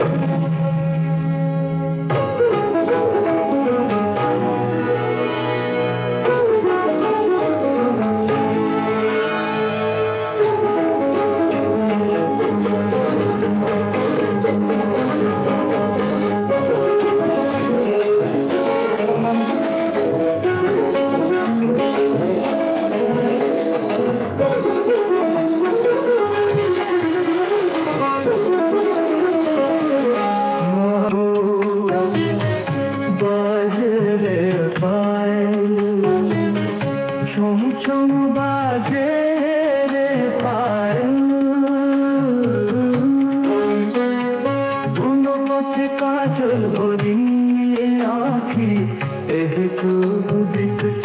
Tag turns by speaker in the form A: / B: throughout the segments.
A: Thank you.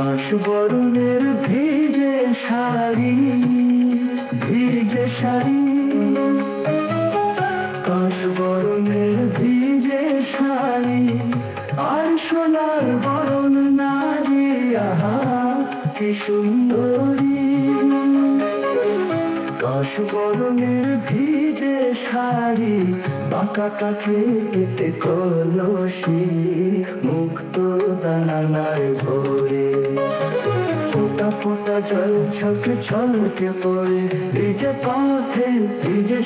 A: কাশ বরণের ভিজে শাড়ি ভিজে শাড়ি। কাশ বরণের ভিজে শাড়ি? আর সোনার বরণ নারী আহা কি সুন্দরী। কাশ বরণের ভিজে শাড়ি, বাঁকা কাকে কেটে কলসি, মুক্ত দানানায় ভরে ফোটা জল ছকে ছলকে পড়ে। পথে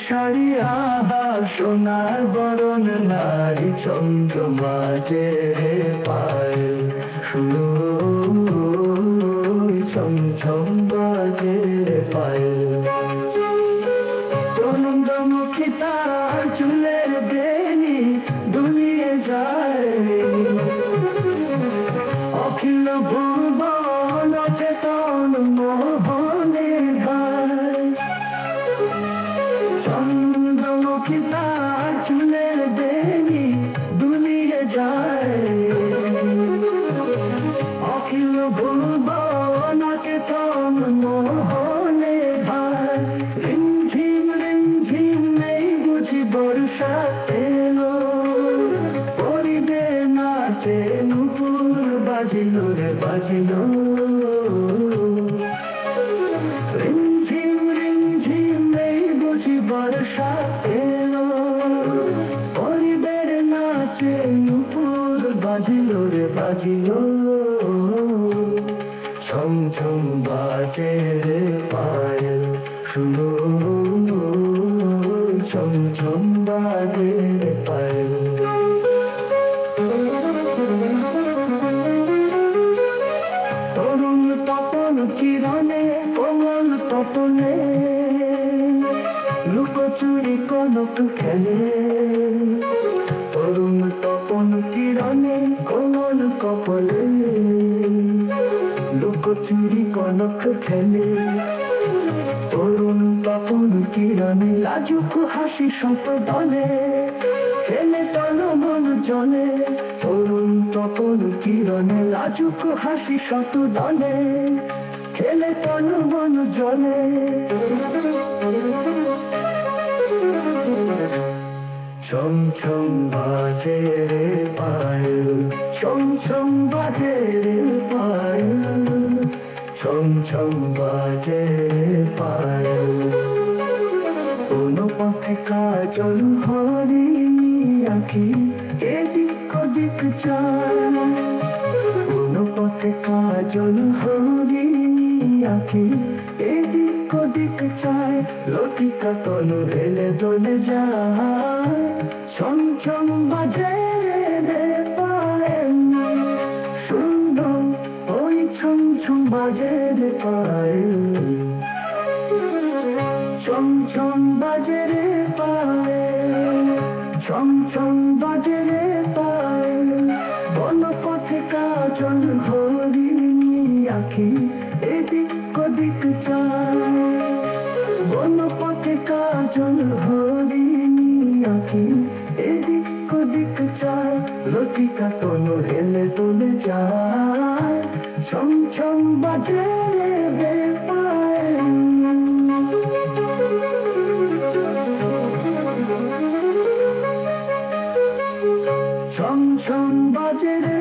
A: শাড়ি আহা, সোনার বরণ নারী চন্দ্র মাঝে পায় ছম বাজে পায় চন্দ্রমুখী তার চুলের যায়। অখিল ভুবন বাজিল রে বাজিল। রিমঝিম রিমঝিম নেই বুঝি বর্ষা এলো। পরিবের নাচে নুপুর বাজিল রে বাজিল। ছম ছম বাজে রে পায়েল শুনো ছম ছম বাজে রে পায়েল তপনে লুকোচুরি কনক খেলে। তরুণ তপন কিরণে, কোমল কপলে। লুকোচুরি কনক খেলে। তরুণ তপন কিরণে, লাজুক হাসি শত দলে। খেলে তল মন জলে তরুণ তপন কিরণে, লাজুক হাসি শত দলে। খেলে তল মন জলে। ছম ছম বাজে রে পায়েল ছম ছম বাজে রে পায়েল ছম ছম বাজে রে পায়েল কোন পথে কাজল হরিণী আঁকি, এদিক ওদিক চায় আঁকি এদিক ওদিক চায়, লতিকা তনু হেলে দোলে যায়। ছম ছম বাজে সুন্দর ওই বাজে রে পায়েল ছম ছম বাজে রে পায়েল ছম ছম বাজে রে পায়েল বন পথে কাজল হরিণী আখি এদিক ওদিক চায় লতিকা তনু হেলে তোলে যায়। ছম ছম বাজে বাজে রে